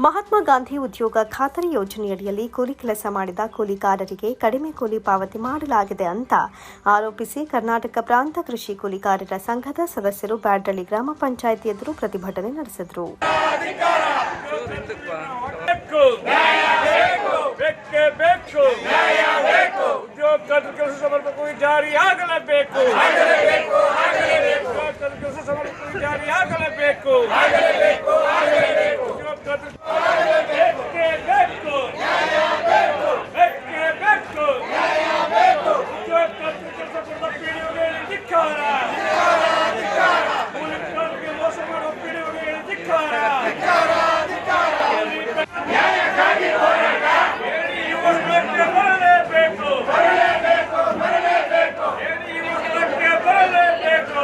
ಮಹಾತ್ಮ ಗಾಂಧಿ ಉದ್ಯೋಗ ಖಾತರಿ ಯೋಜನೆಯಡಿಯಲ್ಲಿ ಕೂಲಿ ಕೆಲಸ ಮಾಡಿದ ಕೂಲಿಕಾರರಿಗೆ ಕಡಿಮೆ ಕೂಲಿ ಪಾವತಿ ಮಾಡಲಾಗಿದೆ ಅಂತ ಆರೋಪಿಸಿ ಕರ್ನಾಟಕ ಪ್ರಾಂತ ಕೃಷಿ ಕೂಲಿಕಾರರ ಸಂಘದ ಸದಸ್ಯರು ಬ್ಯಾಡ್ರಳ್ಳಿ ಗ್ರಾಮ ಪಂಚಾಯಿತಿ ಎದುರು ಪ್ರತಿಭಟನೆ ನಡೆಸಿದರು. ಬೇಕು ಬೇಕೇ ಬೇಕು ಉದ್ಯೋಗ ಖಾತ್ರಿ ಕೆಲಸ ಸಮರ್ಪಕವು ಜಾರಿ ಆಗಲೇಬೇಕು ಉದ್ಯೋಗ ಖಾತ್ರಿ ಕೆಲಸ ಸಮರ್ಪಕವು ಜಾರಿ ಆಗಲೇಬೇಕು ಉದ್ಯೋಗ ಖಾತ್ರಿ ಬೇಕೇ ಬೇಕು ಬೇಕೇ ಬೇಕು ಉದ್ಯೋಗ ಖಾತ್ರಿ ಕೆಲಸ ಕೊಡುವ ಪಿಡಿಒಗೆ ಧಿಕ್ಕಾರ ಕೂಲಿ ಕಾರ್ಮಿಕರಿಗೆ ಮೋಸ ಮಾಡುವ ಪಿಡಿಒಗೆ ಧಿಕ್ಕಾರ ಯುವಕರಿಗೆ ಬರಲೇಬೇಕು ಯುವಕರಿಗೆ ಬರಲೇಬೇಕು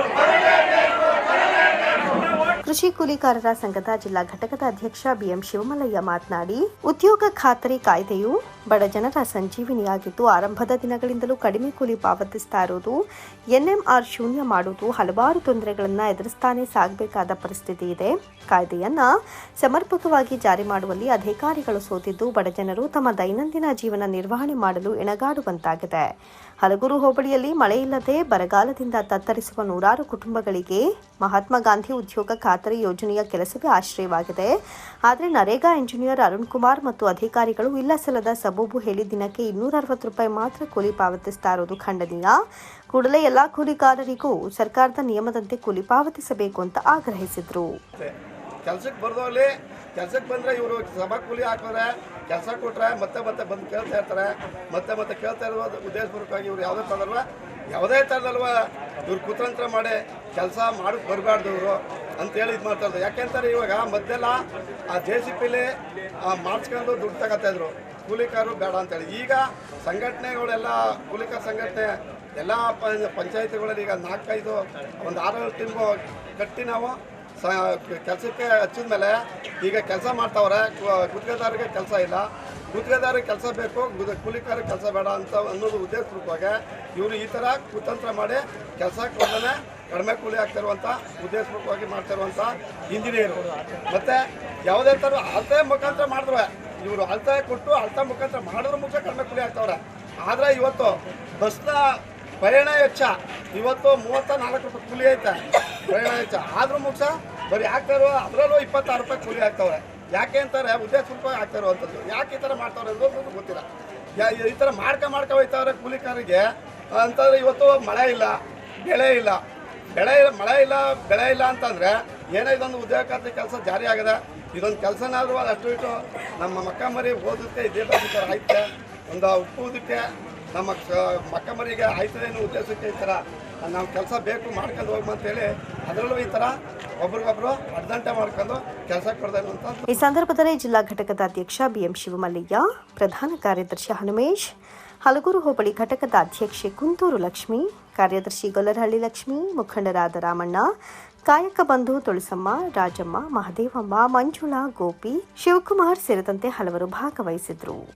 ಕೃಷಿ ಕೂಲಿಕಾರರ ಸಂಘದ ಜಿಲ್ಲಾ ಘಟಕದ ಅಧ್ಯಕ್ಷ ಬಿಎಂ ಶಿವಮಲ್ಲಯ್ಯ ಮಾತನಾಡಿ, ಉದ್ಯೋಗ ಖಾತರಿ ಕಾಯ್ದೆಯು ಬಡ ಜನರ ಸಂಜೀವಿನಿಯಾಗಿದ್ದು ಆರಂಭದ ದಿನಗಳಿಂದಲೂ ಕಡಿಮೆ ಕೂಲಿ ಪಾವತಿಸ್ತಾ ಇರುವುದು, ಎನ್ಎಂಆರ್ ಶೂನ್ಯ ಮಾಡುವುದು, ಹಲವಾರು ತೊಂದರೆಗಳನ್ನು ಎದುರಿಸ್ತಾನೆ ಸಾಗಬೇಕಾದ ಪರಿಸ್ಥಿತಿ ಇದೆ. ಕಾಯ್ದೆಯನ್ನ ಸಮರ್ಪಕವಾಗಿ ಜಾರಿ ಮಾಡುವಲ್ಲಿ ಅಧಿಕಾರಿಗಳು ಸೋತಿದ್ದು ಬಡಜನರು ತಮ್ಮ ದೈನಂದಿನ ಜೀವನ ನಿರ್ವಹಣೆ ಮಾಡಲು ಎಣಗಾಡುವಂತಾಗಿದೆ ಹಲಗೂರು ಹೋಬಳಿಯಲ್ಲಿ ಮಳೆಯಿಲ್ಲದೆ ಬರಗಾಲದಿಂದ ತತ್ತರಿಸುವ ನೂರಾರು ಕುಟುಂಬಗಳಿಗೆ ಮಹಾತ್ಮ ಗಾಂಧಿ ಉದ್ಯೋಗ ಖಾತರಿ ಯೋಜನೆಯ ಕೆಲಸವೇ ಆಶ್ರಯವಾಗಿದೆ. ಆದರೆ ನರೇಗಾ ಇಂಜಿನಿಯರ್ ಅರುಣ್ ಕುಮಾರ್ ಮತ್ತು ಅಧಿಕಾರಿಗಳು ಇಲ್ಲ ಸಲ್ಲದ ಸಬೂಬು ಹೇಳಿ ದಿನಕ್ಕೆ ಇನ್ನೂರ ಅರವತ್ತು ರೂಪಾಯಿ ಮಾತ್ರ ಕೂಲಿ ಪಾವತಿಸ್ತಾ ಇರೋದು ಖಂಡನೀಯ. ಕೂಡಲೇ ಎಲ್ಲಾ ಕೂಲಿಕಾರರಿಗೂ ಸರ್ಕಾರದ ನಿಯಮದಂತೆ ಕೂಲಿ ಪಾವತಿಸಬೇಕು ಅಂತ ಆಗ್ರಹಿಸಿದರು. ಕೆಲಸಕ್ಕೆ ಬರ್ದೋಗ್ಲಿ ಕೆಲಸಕ್ಕೆ ಬಂದರೆ ಇವರು ಸಭಾ ಕೂಲಿ ಹಾಕಿದ್ರೆ ಕೆಲಸ ಕೊಟ್ಟರೆ ಮತ್ತೆ ಮತ್ತೆ ಬಂದು ಕೇಳ್ತಾ ಇರ್ತಾರೆ. ಮತ್ತೆ ಮತ್ತೆ ಕೇಳ್ತಾ ಇರುವ ಉದ್ದೇಶಪೂರ್ವಕವಾಗಿ ಇವ್ರು ಯಾವುದೇ ಥರದಲ್ವ ಯಾವುದೇ ಥರದಲ್ವ ಇವ್ರು ಕುತಂತ್ರ ಮಾಡಿ ಕೆಲಸ ಮಾಡಕ್ಕೆ ಬರಬಾರ್ದು ಇವರು. ಅಂತೇಳಿ ಇದು ಮಾಡ್ತಾ ಯಾಕೆ ಯಾಕೆಂತಾರೆ ಇವಾಗ ಮೊದಲೆಲ್ಲ ಆ ಜೆ ಸಿ ಪಿಲಿ ಮಾಡಿಸ್ಕೊಂಡು ದುಡ್ಡು ತಗೋತಾ ಇದ್ರು. ಕೂಲಿಕಾರರು ಬೇಡ ಅಂತೇಳಿ ಈಗ ಸಂಘಟನೆಗಳೆಲ್ಲ ಕೂಲಿಕಾರ ಸಂಘಟನೆ, ಎಲ್ಲ ಪಂಚಾಯತಿಗಳಲ್ಲಿ ಈಗ ನಾಲ್ಕೈದು, ಒಂದು ಆರೇಳು ಟೀಮು ಕಟ್ಟಿ ನಾವು ಸ, ಕೆಲಸಕ್ಕೆ ಹಚ್ಚಿದ ಮೇಲೆ ಈಗ ಕೆಲಸ ಮಾಡ್ತಾವ್ರೆ. ಗುತ್ತಿಗೆದಾರಿಗೆ ಕೆಲಸ ಇಲ್ಲ. ಗುತ್ತಿಗೆದಾರಿಗೆ ಕೆಲಸ ಬೇಕು ಕೂಲಿಕಾರರಿಗೆ ಕೆಲಸ ಬೇಡ ಅಂತ ಅನ್ನೋದು ಉದ್ದೇಶಪೂರ್ವಕವಾಗಿ ಇವರು ಈ ಥರ ಕುತಂತ್ರ ಮಾಡಿ ಕೆಲಸ ಕೊಡದೇ ಕಡಿಮೆ ಕೂಲಿ ಆಗ್ತಿರುವಂಥ ಉದ್ದೇಶಪೂರ್ವಕವಾಗಿ ಮಾಡ್ತಿರುವಂಥ ಇಂಜಿನಿಯರ್. ಮತ್ತು ಯಾವುದೇ ಥರ ಅಳತೆ ಮುಖಾಂತರ ಮಾಡಿದ್ರು. ಇವರು ಅಳತೆ ಕೊಟ್ಟು ಅಳತೆ ಮುಖಾಂತರ ಮಾಡಿದ್ರ ಮುಖ ಕಡಿಮೆ ಕೂಲಿ ಆಗ್ತಾವ್ರೆ. ಆದರೆ ಇವತ್ತು ಬಸ್ನ ಪ್ರಯಾಣ ವೆಚ್ಚ, ಇವತ್ತು ಮೂವತ್ತ ನಾಲ್ಕು ರೂಪಾಯಿ ಕೂಲಿ ಐತೆ. ಪ್ರಯಾಣ ವೆಚ್ಚ. ಆದ್ರೂ ಮುಖ ಬರೀ ಆಗ್ತಾರೋ ಅದರಲ್ಲೂ ಇಪ್ಪತ್ತಾರು ರೂಪಾಯಿ ಕೂಲಿ ಆಗ್ತಾವ್ರೆ. ಯಾಕೆ ಅಂತಾರೆ? ಉದ್ದೇಶಪೂರ್ವಕವಾಗಿ ಆಗ್ತಾ ಇರುವಂಥದ್ದು ಯಾಕೆ ಈ ಥರ ಮಾಡ್ತಾವ್ರೆ ಅನ್ನೋದು ಗೊತ್ತಿಲ್ಲ. ಯಾ, ಈ ಥರ ಮಾಡ್ಕ ಮಾಡ್ಕೊ ಹೋಯ್ತಾವ್ರೆ ಕೂಲಿಕಾರರಿಗೆ ಅಂತಂದ್ರೆ ಇವತ್ತು ಮಳೆ ಇಲ್ಲ, ಬೆಳೆ ಇಲ್ಲ. ಬೆಳೆ ಇಲ್ಲ, ಮಳೆ ಇಲ್ಲ, ಬೆಳೆ ಇಲ್ಲ ಅಂತಂದರೆ ಏನೋ ಇದೊಂದು ಉದ್ಯೋಗ ಖಾತ್ರಿ ಕೆಲಸ ಜಾರಿ ಆಗಿದೆ. ಇದೊಂದು ಕೆಲಸನಾದರೂ ಅದು ಅಷ್ಟು ಇಟ್ಟು ನಮ್ಮ ಮಕ್ಕ ಮರಿ ಓದುತ್ತೆ ಇದೇ ಥರ ಆಯ್ತೆ ಒಂದು ಉಪ್ಪುವುದಕ್ಕೆ ನಮ್ಮ ಮಕ್ಕ ಮರಿಗೆ ಆಯ್ತದೆ ಅನ್ನೋ ಉದ್ದೇಶಕ್ಕೆ ಈ ಥರ ನಾವು ಕೆಲಸ ಬೇಕು ಮಾಡ್ಕೊಂಡು ಹೋಗ್ಮ ಅಂತೇಳಿ ಅದರಲ್ಲೂ ಈ ಥರ ಒಬ್ರಿಗೊಬ್ರು ಅರ್ಧಂಟೆ ಮಾಡ್ಕೊಂಡು ಕೆಲಸ ಅನ್ನುವಂಥದ್ದು ಈ ಸಂದರ್ಭದಲ್ಲಿ ಜಿಲ್ಲಾ ಘಟಕದ ಅಧ್ಯಕ್ಷ ಬಿಎಂ ಶಿವಮಲ್ಲಯ್ಯ ಪ್ರಧಾನ ಕಾರ್ಯದರ್ಶಿ ಹನುಮೇಶ್ ಹಲಗೂರು ಹೋಬಳಿ ಘಟಕದ ಅಧ್ಯಕ್ಷೆ ಕುಂತೂರು ಲಕ್ಷ್ಮಿ, ಕಾರ್ಯದರ್ಶಿ ಗೊಲ್ಲರಹಳ್ಳಿ ಲಕ್ಷ್ಮಿ, ಮುಖಂಡರಾದ ರಾಮಣ್ಣ, ಕಾಯಕ ಬಂಧು ತುಳಸಮ್ಮ, ರಾಜಮ್ಮ, ಮಹದೇವಮ್ಮ, ಮಂಜುಳಾ, ಗೋಪಿ, ಶಿವಕುಮಾರ್ ಸೇರಿದಂತೆ ಹಲವರು ಭಾಗವಹಿಸಿದ್ರು.